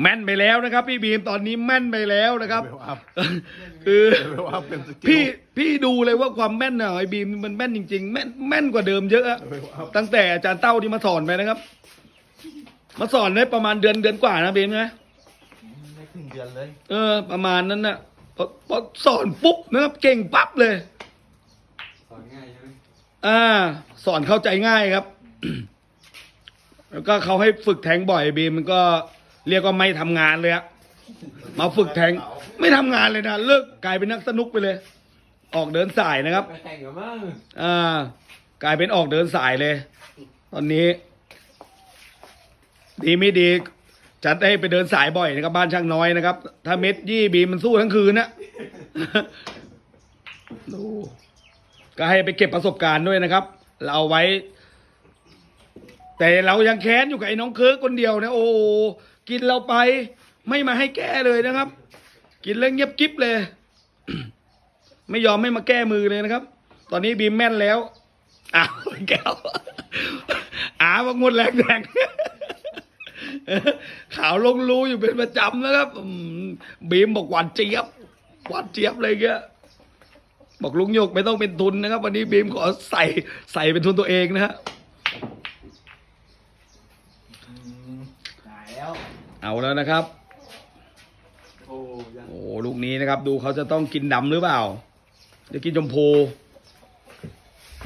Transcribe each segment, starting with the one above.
แม่นไปแล้วนะครับ พี่บีมตอนนี้แม่นไปแล้วนะครับเวลอัพคือเวลอัพเป็นสกิลพี่พี่ดูเลยว่าความแม่นน่ะไอ้บีมมันแม่นจริงๆแม่นแม่นกว่าเดิมเยอะอะเวลอัพตั้งแต่อาจารย์เต้าที่มาสอนไปนะครับ มาสอนได้ประมาณเดือนเดือนกว่านะบีมนะไม่ถึงเดือนเลยเออ ประมาณนั้นน่ะพอพอสอนปุ๊บนะครับ เก่งปั๊บเลย สอนง่ายใช่ไหมอ่า สอนเข้าใจง่ายครับ แล้วก็เขาให้ฝึกแทงบ่อยบีมมันก็ เรียกว่าไม่ทำงานเลยอะมาฝึกแทงไม่ทำงานเลยนะเลิกกลายเป็นนักสนุกไปเลย ออกเดินสายนะครับ ไปแข่งกับมั่งอ่ากลายเป็นออกเดินสายเลย ตอนนี้ ดีไม่ดี จัดให้ไปเดินสายบ่อยนะครับ บ้านช่างน้อยนะครับ ถ้าเม็ดยี่บีมันสู้ทั้งคืนนะ ดูก็ให้ไปเก็บประสบการณ์ด้วยนะครับ เราเอาไว้ แต่เรายังแค้นอยู่กับไอ้น้องเคิร์กคนเดียวนะ โอ้ กินเราไป ไม่มาให้แก้เลยนะครับ กินแล้วเงียบกิ๊บเลย ไม่ยอมไม่มาแก้มือเลยนะครับ ตอนนี้บีมแม่นแล้วอ้าวแก้วอาบอกหมดแรงแรงขาวลงรูอยู่เป็นประจำนะครับบีมบอกหวานเจี๊ยบหวานเจี๊ยบเลยเงี้ยบอกลุงโยกไม่ต้องเป็นทุนนะครับ วันนี้บีมขอใส่ใส่เป็นทุนตัวเองนะฮะ ตายแล้ว เอาแล้วนะครับ โอ้ยังโอ้ลูกนี้นะครับ ดูเขาจะต้องกินดำหรือเปล่าจะกินชมพู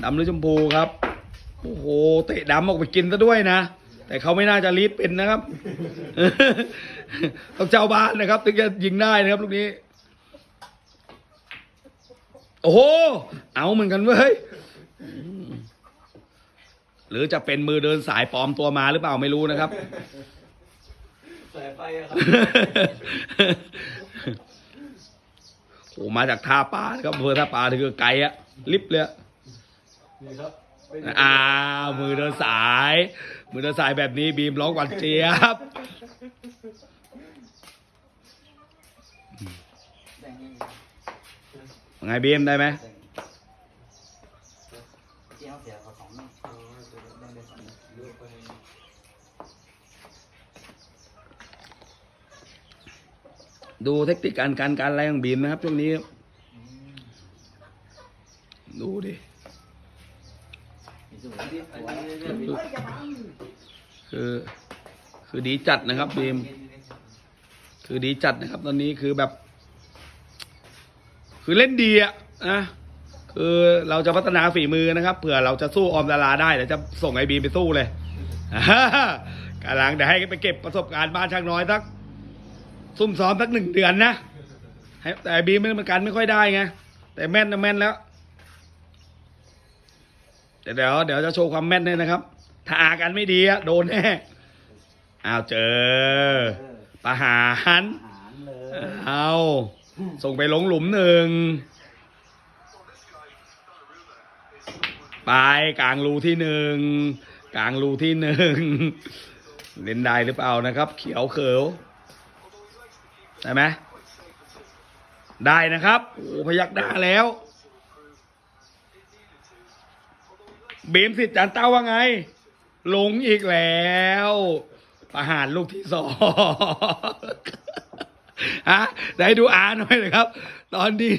ดำหรือชมพูครับ โอ้โหเตะดำออกไปกินซะด้วยนะแต่เขาไม่น่าจะรีบเป็นนะครับต้องเจ้าบ้านนะครับ ถึงจะยิงได้นะครับลูกนี้ โอ้โหเอาเหมือนกันเว้ยอืมหรือจะเป็นมือเดินสายปลอมตัวมาหรือเปล่าไม่รู้นะครับสาย ไฟอะครับ โอ้มาจากท่าปลานะครับอำเภอท่าปลาถือไกลอะลิฟต์เลยอะนี่ครับเป็นอ้าวมือเดินสาย มือเดินสายแบบนี้บีมร้องหวานเจี๊ยบแดงไงบีมได้ไหม เจ้าเสียเขาสองแดงได้สองเลือกไป ดูเทคนิคการการการอะไรของบีมนะครับช่วงนี้ ดูดิคือ คือดีจัดนะครับบีม คือดีจัดนะครับ ตอนนี้คือแบบ คือเล่นดีอะนะคือเราจะพัฒนาฝีมือนะครับเผื่อเราจะสู้ออมดาราได้เดี๋ยวจะส่งไอบีมไปสู้เลยกำลังเดี๋ยวให้ไปเก็บประสบการณ์บ้านช่างน้อยสัก ซุ่มซ้อมสักหนึ่งเดือนนะแต่บีมมันมันกันไม่ค่อยได้ไงแต่แม่นนะแม่นแล้วเดี๋ยวเดี๋ยวจะโชว์ความแม่นให้นะครับ ถ้าอากันไม่ดีอะโดนแน่อ้าวเจอประหารหารเลยเอาส่งไปลงหลุมหนึ่งไปกลางรูที่หนึ่งกลางรูที่หนึ่งเล่นได้หรือเปล่านะครับ เขียวเขียว ได้ไหมได้นะครับโอ้พยักหน้าแล้วบีมสิทธิ์จันเต้าว่าไง ลงอีกแล้วประหารลูกที่สองฮะได้ดูอาหน่อยนะครับ ตอนนี้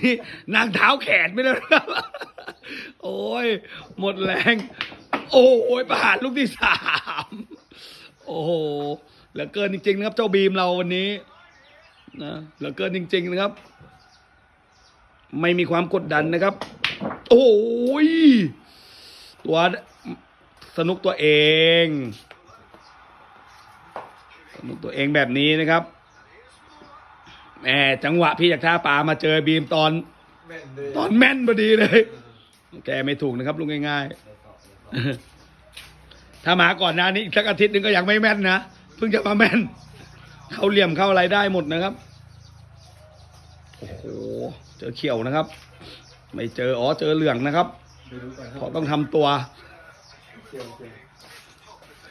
นางเท้าแขนไม่แล้วครับ โอ้ย หมดแรง โอ้ยประหารลูกที่สาม โอ้โหเหลือเกินจริงๆนะครับ เจ้าบีมเราวันนี้ นะเหลือเกินจริง ๆนะครับ ไม่มีความกดดันนะครับ โอ้ยตัวสนุกตัวเอง สนุกตัวเองแบบนี้นะครับแหมจังหวะพี่จากท่าปลามาเจอบีมตอนนตอนแม่นพอดีเลย แกไม่ถูกนะครับลุงง่ายๆ ถ้ามาก่อนหน้านี้สักอาทิตย์หนึงก็ยังไม่แม่นนะ เพิ่งจะมาแม่น เข้าเหลี่ยมเข้าอะไรได้หมดนะครับโอ้โหเจอเขียวนะครับ ไม่เจออ๋อเจอเหลืองนะครับเพราะต้องทำตัว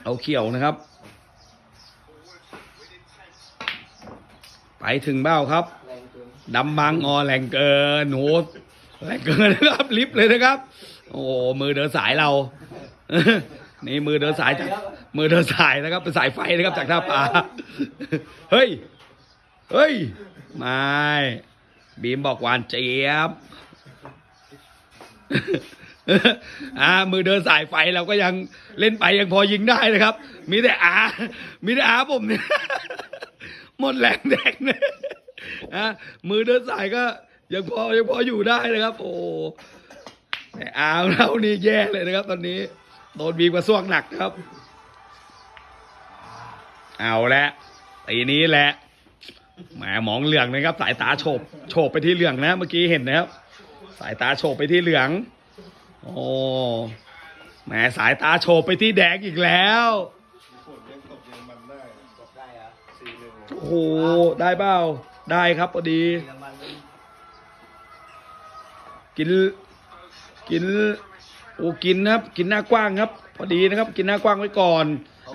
เอาเขียวนะครับ ไปถึงเบ้าครับดำบังอ๋อแรงเกินโหแรงเกินนะครับลิฟต์เลยนะครับ โอ้โหมือเดินสายเรา นี่มือเดินสายจากมือเดินสายนะครับ เป็นสายไฟนะครับจากท่าปลาเฮ้ย เฮ้ย ไม่ บีมบอกหวานเจี๊ยบอ่ามือเดินสายไฟเราก็ยังเล่นไปยังพอยิงได้นะครับ มีแต่อา มีแต่อาผมเนี่ยหมดแรงแดงเลยอะมือเดินสายก็ยังพอยังพออยู่ได้นะครับ โอ้แต่อาของเรานี่แย่เลยนะครับ ตอนนี้ โดนบีบกระซวกหนักครับ เอาละตีนี้แหละแหมมองเหลืองนะครับ สายตาโฉบโฉบไปที่เหลืองนะ เมื่อกี้เห็นนะครับ สายตาโฉบไปที่เหลือง โอ้แหมสายตาโฉบไปที่แดงอีกแล้วโอ้โหได้เปล่าได้ครับพอดี กินกิน โอ้กินนะครับ กินหน้ากว้างครับ พอดีนะครับ กินหน้ากว้างไว้ก่อน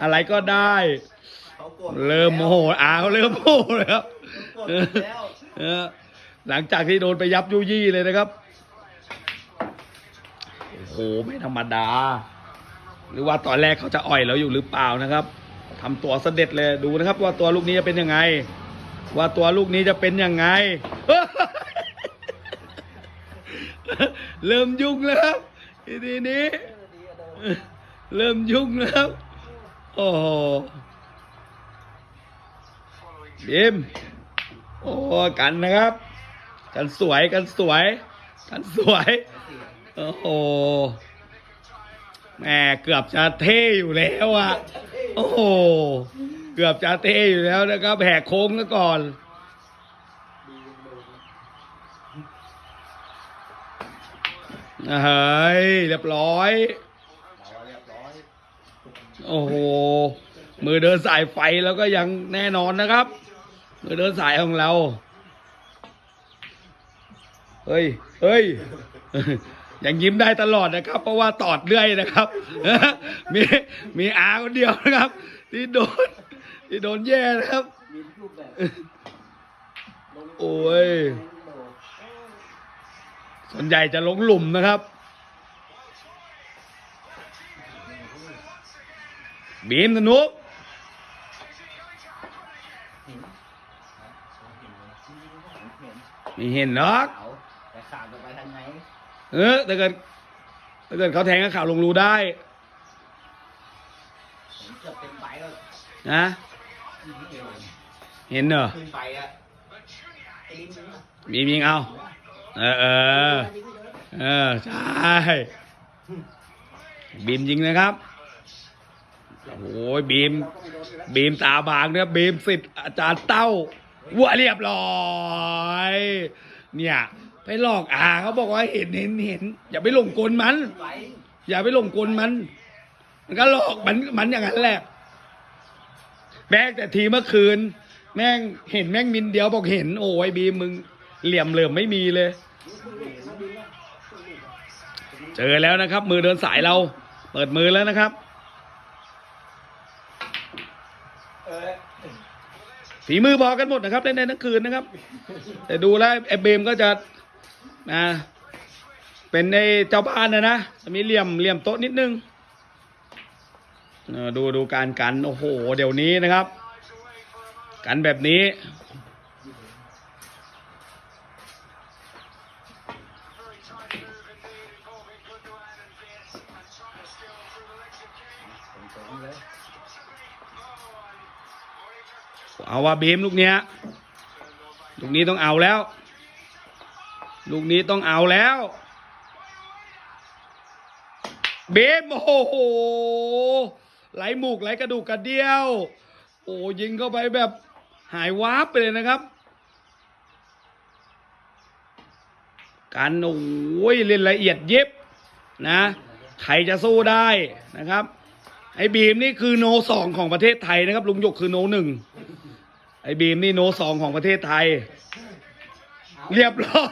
อะไรก็ได้เเริ่มโมโหอ้าวเริ่มโมโหเลยครับเขากดแล้วหลังจากที่โดนไปยับยุยี่เลยนะครับโอ้โหไม่ธรรมดา หรือว่าตอนแรกเขาจะอ่อยเราอยู่หรือเปล่านะครับทำตัวเสด็จเลยดูนะครับ ว่าตัวลูกนี้จะเป็นยังไง ว่าตัวลูกนี้จะเป็นยังไง เริ่มยุ่งแล้วครับ ทีนี้ เริ่มยุ่งแล้ว โอ้โหบีมโอ้กันนะครับ กันสวยกันสวย กันสวย โอ้โหแหม่เกือบจะเท่อยู่แล้วอะ โอ้โห เกือบจะเท่อยู่แล้วนะครับแหกโค้งซะก่อน เฮ้ยเรียบร้อยเราเรียบร้อย โอ้โห มือเดินสายไฟแล้วก็ยังแน่นอนนะครับ มือเดินสายของเรา เฮ้ย เฮ้ย ยังยิ้มได้ตลอดนะครับ เพราะว่าตอดเรื่อยนะครับ มีมีอาคนเดียวนะครับ ที่โดนที่โดนแย่นะครับมีรูปแบบโอ้ย ส่วนใหญ่จะลงหลุมนะครับ บีมสนุกไม่เห็นหรอกเขาแต่ขาดจะไปทางไหนเออถ้าเกิดถ้าเกิดเขาแทงก็ข่าวลงรูได้ผมเกือบเต็มใบแล้วนะเห็นเหรอขึ้นไปอะไอ้ลิ้นมึงอะบีมยิงเอา เออเออเออใช่บีมยิงนะครับโอ้ยบีม บีมตาบางเนี่ยบีมสิทธิ์อาจารย์เต้าวัวเรียบร้อย เนี่ยไปหลอกอ่าเขาบอกว่าเห็นเห็นเห็น อย่าไปหลงกลมัน อย่าไปหลงกลมัน มันก็หลอกมันมันอย่างนั้นแหละ แม่งแต่ทีเมื่อคืน แม่งเห็นแม่งมินเดียวบอกเห็น โอ้ยบีมมึง เหลี่ยมเหลื่อมไม่มีเลย เจอแล้วนะครับ มือเดินสายเรา เปิดมือแล้วนะครับฝีมือพอกันหมดนะครับเล่นได้ทั้งคืนนะครับ แต่ดูแล้วไอ้เบมก็จะนะเป็นในเจ้าบ้านนะนะจะมีเหลี่ยมเหลี่ยมโต๊ะนิดนึงดูดูการกันโอ้โห เดี๋ยวนี้นะครับ กันแบบนี้ เอาว่าเบมลูกเนี้ยลูกนี้ต้องเอาแล้ว ลูกนี้ต้องเอาแล้วเบมโอ้โหไหลหมูกไหลกระดูกกระเดียว โอ้ยิงเข้าไปแบบหายวาบไปเลยนะครับ การโอ้ยเล่นละเอียดเยิบนะใครจะสู้ได้นะครับ ไอ้บีมนี่คือโนสองของประเทศไทยนะครับ ลุงหยกคือโนหนึ่ง ไอ้บีมนี่โนสองของประเทศไทย เรียบร้อ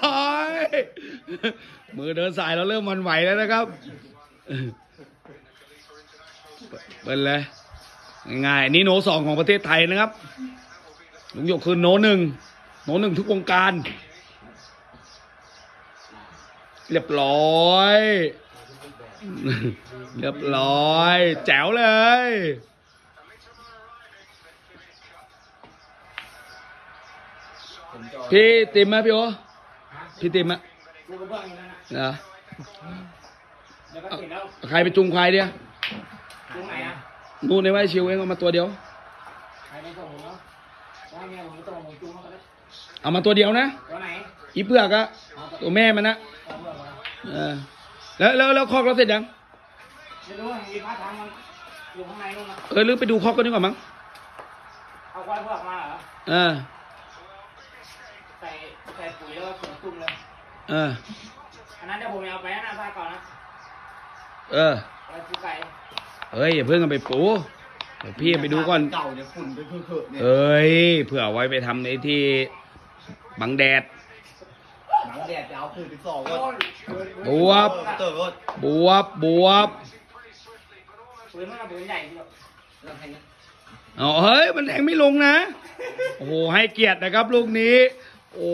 ย มือเดินสายเราเริ่มหวันไหวแล้วนะครับเป็นเลยง่ายนี่โนสองของประเทศไทยนะครับลุงหยกคือโนหนึ่งโนหนึ่งทุกวงการ เรียบร้อย เรียบร้อย แจ๋วเลย พี่ติมไหมพี่โอพี่ติมอะลูกกระเบื้องอยู่นั่นน่ะเหรอแล้วก็ติดแล้วใครไปจุงควายเดียวตรงไหนอะนู่นในไว้ชิวเองเอามาตัวเดียว ใครไม่ส่งผมเนาะได้ไงผมไม่ส่งผมจูงเข้าไปแล้วเอามาตัวเดียวนะ ตัวไหนอีเปลือกอะตัวแม่มันนะเอาเพื่อนมาเออแล้วแล้วแล้วคอกเราเสร็จยังไม่รู้ว่ามีพระทางมันอยู่ข้างในนู่นนะเออหรือไปดูคอกกันดีกว่ามั้งเอาควายเพื่อกมาเหรอเออใส่ใส่ปุ๋ยแล้วก็ถุงตุ้มเลยเออ อันนั้นเดี๋ยวผมเอาไปนะผ้าก่อนนะเออเอาไปซื้อไก่เอ้ยอย่าเพิ่งเอาไปปูเดี๋ยวพี่ไปดูก่อน เก่าเนี่ยฝุ่นเป็นเพื่อะๆเนี่ยเอ้ยเผื่อไว้ไปทำในที่บังแดด หนังแดดจะเอาคืนไปสองก็บวบ เต๋อบวบบวบปืนมันก็ปืนใหญ่ที่แบบแล้วใครนะเอาเฮ้ย มันแทงไม่ลงนะ โอ้โหให้เกียรตินะครับ ลูกนี้ โอ้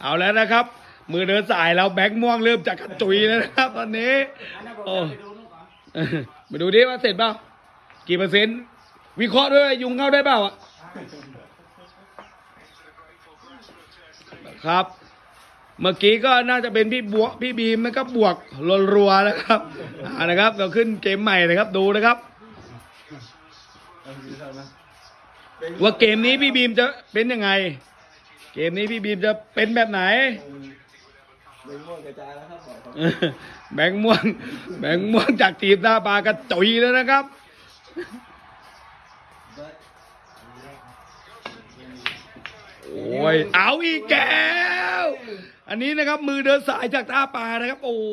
เอาแล้วนะครับ มือเดินสายแล้วแบงค์ม่วงเริ่มจากกระจุยแล้วนะครับ ตอนนี้โอ้จะไปดูนู่นก่อนเออมาดูดิว่าเสร็จเปล่ากี่เปอร์เซ็นต์วิเคราะห์ด้วยยุงเข้าได้เปล่าอะครับ เมื่อกี้ก็น่าจะเป็นพี่บวกพี่บีมนะครับบวกรัวๆนะครับอ่านะครับเราขึ้นเกมใหม่นะครับดูนะครับว่าเกมนี้พี่บีมจะเป็นยังไง เกมนี้พี่บีมจะเป็นแบบไหนเล่นม่วงกระจายแล้วครับบอกเออแบงค์ม่วง แบงค์ม่วงจากทีมหน้าปลากระจุยแล้วนะครับโอ้ยเอาอีกแก้ว อันนี้นะครับมือเดินสายจากท่าปลานะครับ โอ้โห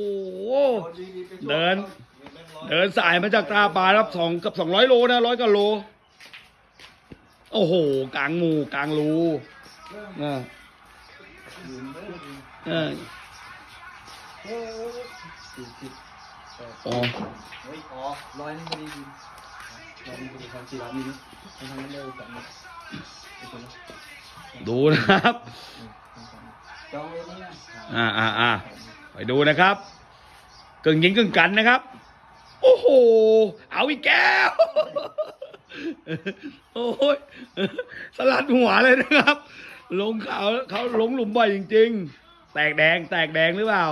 เดินเดินสายมาจากท่าปลาครับสองกับสองร้อยโลนะร้อยกว่าโล โอ้โห กลางหมู่กลางรู เออเอออ๋อเฮ้ยอ๋อร้อยนี่ไม่ได้ยินร้อยนี่ไม่ได้ความสี่ร้อยมิลทำนั้นเร็วสองมิลไอ้คนนี้ดูนะครับจองเลยนี่นะอ่าอ่าอ่าไปดูนะครับกึ่งยิงกึ่งกันนะครับ โอ้โห เอาอีกแก้ว โอ้ยสลัดหัวเลยนะครับ ลงเขาเขาลงหลุมบ่อยจริง ๆ แตกแดง แตกแดงหรือเปล่า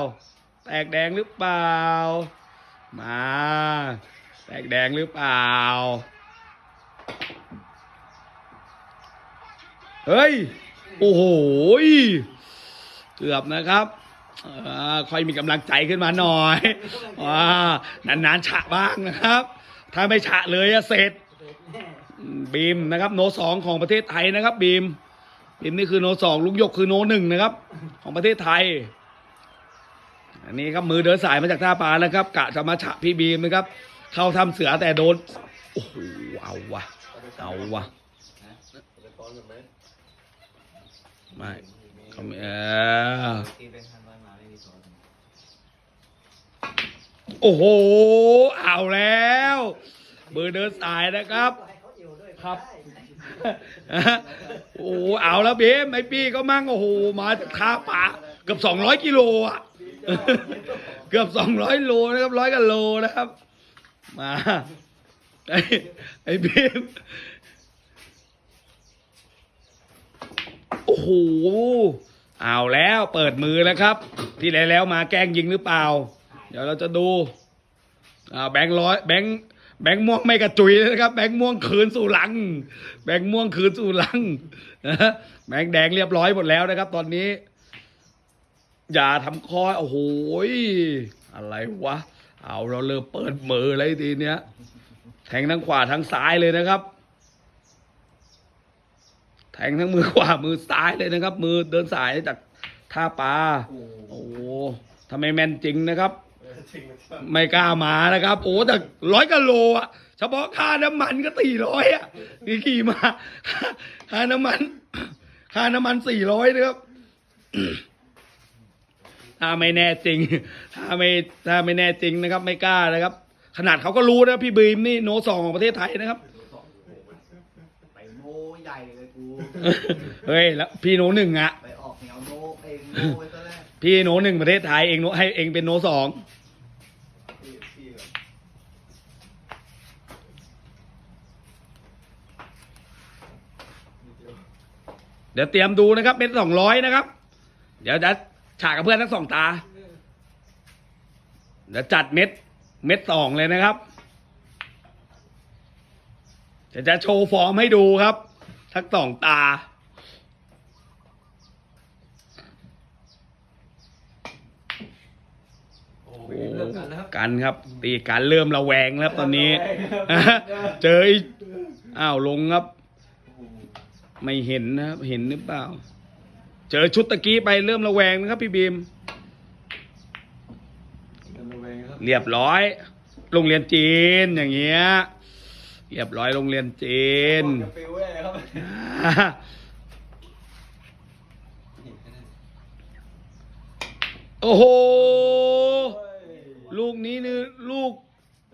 แตกแดงหรือเปล่า มา แตกแดงหรือเปล่า เฮ้ย โอ้โห เกือบนะครับอ่าค่อยมีกำลังใจขึ้นมาหน่อยว่านานๆฉะบ้างนะครับ ถ้าไม่ฉะเลยอะเสร็จอืมบีมนะครับ โนสองของประเทศไทยนะครับบีม บีมนี่คือโนสองลุงหยกคือโนหนึ่งนะครับ ของประเทศไทย อันนี้ครับมือเดินสายมาจากท่าปลานะครับ กะจะมาฉะพี่บีมนะครับ เข้าทำเสือแต่โดนโอ้โหเอาวะเอาวะไม่เขาไม่เออตีเออโอ้โห เอาแล้ว มือเดินสายนะครับ ครับ โอ้โหเอาแล้วเบมไอปี้ก็มั่งโอ้โหมาจากท่าป่าเกือบสองร้อยกิโลอะ เกือบสองร้อยโลนะครับร้อยกันโลนะครับ มาไอไอเบมโอ้โหเอาแล้วเปิดมือแล้วครับ ที่แล้วแล้วมาแกล้งยิงหรือเปล่า เดี๋ยวเราจะดูอ่าแบงค์ร้อยแบงค์ แบงค์ม่วงไม่กระจุยนะครับ แบงค์ม่วงคืนสู่หลัง แบงค์ม่วงคืนสู่หลังนะแบงค์แดงเรียบร้อยหมดแล้วนะครับ ตอนนี้ อย่าทำคอโอ้โหยอะไรวะ เอาเราเริ่มเปิดมือเลยทีเนี้ยแทงทั้งขวาทั้งซ้ายเลยนะครับแทงทั้งมือขวามือซ้ายเลยนะครับ มือเดินสายจากท่าปลาโอ้โหทำไมแมนจริงนะครับ เออจริงนะครับไม่กล้ามานะครับ โอ้แต่ร้อยกิโลอะ เฉพาะค่าน้ำมันก็สี่ร้อยอะนี่ขี่มา ค่าน้ำมัน ค่าน้ำมันสี่ร้อยนะครับถ้าไม่แน่จริง ถ้าไม่ถ้าไม่แน่จริงนะครับ ไม่กล้านะครับ ขนาดเขาก็รู้นะพี่บีมนี่โนสองของประเทศไทยนะครับไปโมใหญ่เลยกูเฮ้ยแล้วพี่โนหนึ่งอะไปออกแนวโนเองโนไว้ซะแล้วพี่โนหนึ่งประเทศไทยเองโนให้เองเป็นโนสอง พี่พี่ก่อน ดี๋ยวเตรียมดูนะครับเม็ดสองร้อยนะครับ เดี๋ยวจะฉากกับเพื่อนทั้งสองตา เดี๋ยวจัดเม็ดเม็ดสองเลยนะครับจะจะโชว์ฟอร์มให้ดูครับ ทั้งสองตาโอ้โหเริ่มกันแล้วครับกันครับ ตีการเริ่มระแวงแล้วครับตอนนี้ เจออีกอ้าวลงครับ ไม่เห็นนะครับ เห็นหรือเปล่า เจอชุดตะกี้ไปเริ่มระแวงนะครับพี่บีม เริ่มระแวงครับเรียบร้อย โรงเรียนจีนอย่างเงี้ย เรียบร้อยโรงเรียนจีนกาแฟเว้ยครับโอ้โห ลูกนี้นี่ลูก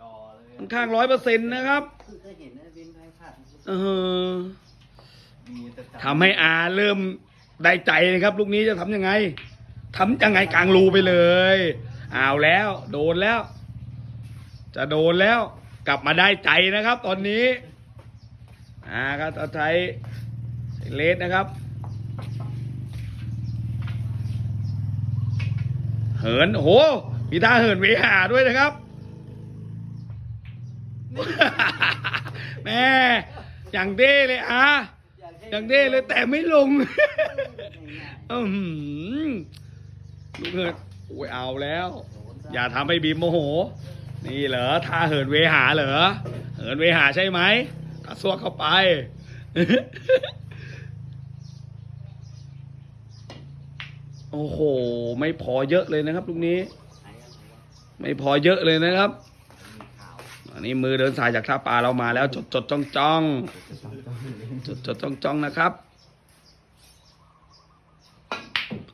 ดอเลยค่อนข้างร้อยเปอร์เซ็นต์นะครับคือเคยเห็นนะบินไทยผ่านเออมีแต่จับ ทำให้อาเริ่มได้ใจนะครับ ลูกนี้จะทำยังไงทำยังไงกลางรูไปเลยเอาแล้ว โดนแล้ว จะโดนแล้ว กลับมาได้ใจนะครับ ตอนนี้อ่าก็จะใช้เลสนะครับ เหินโอ้โหมีท่าเหินเวหาด้วยนะครับแม่อย่างเด้เลยอะ อย่างเด้เลยแต่ไม่ลง อือหือลูกเหินโอ้ยเอาแล้ว อย่าทำให้บีมโมโห นี่เหรอท่าเหินเวหาเหรอ เหินเวหาใช่ไหมกระซวกเข้าไป โอ้โห ไม่พอเยอะเลยนะครับลูกนี้ ไม่พอเยอะเลยนะครับอันนี้มือเดินสายจากท่าปลาเรามาแล้วจดจดจ้องจ้อง จดจดจ้องจ้องนะครับ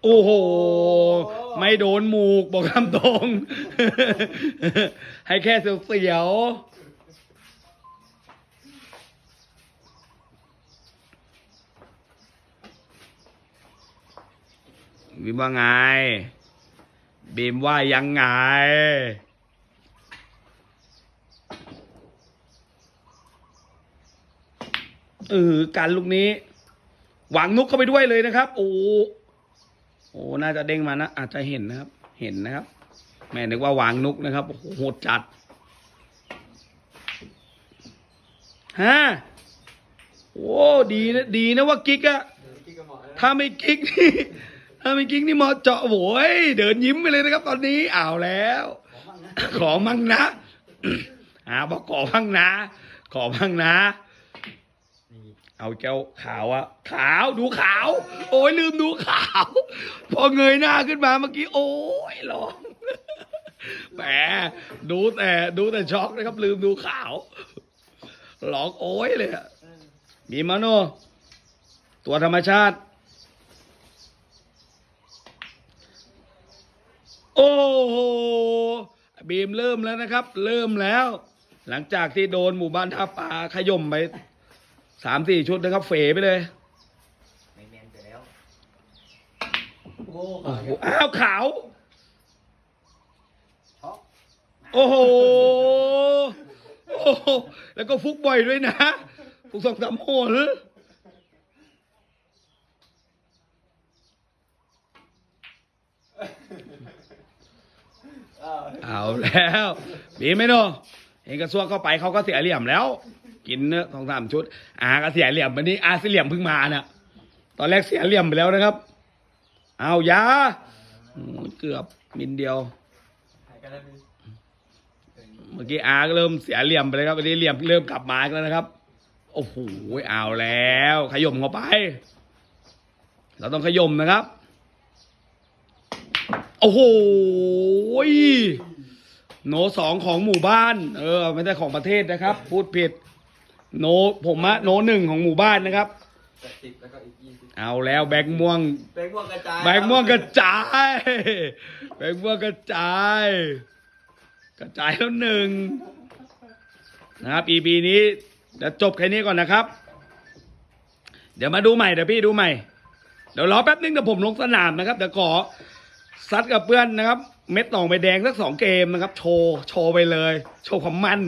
โอ้โห ไม่โดนหมูกบอกคำตรง ให้แค่เสียวๆบีมว่าไงบีมว่ายังไง เออการลูกนี้ หวังนุกเข้าไปด้วยเลยนะครับ โอ้โอ้น่าจะเด้งมานะอาจจะเห็นนะครับ เห็นนะครับ แม่นึกว่าวางนุกนะครับโอ้โหโหดจัดฮะโอ้ดีนะดีนะว่ากิ๊กอะเดี๋ยวพี่ก็เหมาะแล้วถ้าไม่กิ๊กนี่ถ้าไม่กิ๊กนี่เหมอเจาะโว้ยเดินยิ้มไปเลยนะครับ ตอนนี้อ้าวแล้ว ขอมั่งนะอ่าบอกขอมั่งนะ ขอมั่งนะ เอาแก้วขาวอะขาวดูขาว โอ้ยลืมดูขาว พอเงยหน้าขึ้นมาเมื่อกี้ โอ้ยร้องแหมดูแต่ดูแต่ช็อกนะครับ ลืมดูขาวร้องโอ้ยเลยอะมีมาโนตัวธรรมชาติ โอ้โหบีมเริ่มแล้วนะครับ เริ่มแล้ว หลังจากที่โดนหมู่บ้านท่าปลาขย่มไป สามสี่ชุดนะครับ เฟไปเลยไม่แมนไปแล้วโอ้โอ้โหอ้าวขาว ช็อกโอ้โหโอ้โห แล้วก็ฟุกบ่อยด้วยนะฟุกสองสามโหนอ้าวเอาแล้วบีมไหมโนเห็นกระซวกเข้าไปเขาก็เสียเหลี่ยมแล้ว กินเนื้อสองสามชุดอาก็เสียเหลี่ยมวันนี้อาเสียเหลี่ยมเพิ่งมาเนี่ยตอนแรกเสียเหลี่ยมไปแล้วนะครับ เอายาเกือบมินเดียวเมื่อกี้อาก็เริ่มเสียเหลี่ยมไปเลยครับวันนี้เหลี่ยมเริ่มกลับมาแล้วนะครับโอ้โหเอาแล้ว ขย่มเข้าไป เราต้องขย่มนะครับโอ้โหโนสองของหมู่บ้าน เออ ไม่ใช่ของประเทศนะครับ พูดผิด โนผมอะโนหนึ่งของหมู่บ้านนะครับ แปดสิบแล้วก็อีกยี่สิบเอาแล้วแบงค์ม่วง แบงค์ม่วงกระจายแบงค์ม่วงกระจาย แบงค์ม่วงกระจาย กระจายแล้วหนึ่งนะครับ EP นี้เดี๋ยวจบแค่นี้ก่อนนะครับ เดี๋ยวมาดูใหม่เดี๋ยวพี่ดูใหม่ เดี๋ยวรอแป๊บนึงเดี๋ยวผมลงสนามนะครับเดี๋ยวขอซัดกับเพื่อนนะครับ เม็ดต่องใบแดงสักสองเกมนะครับ โชว์โชว์ไปเลย โชว์ความมั่น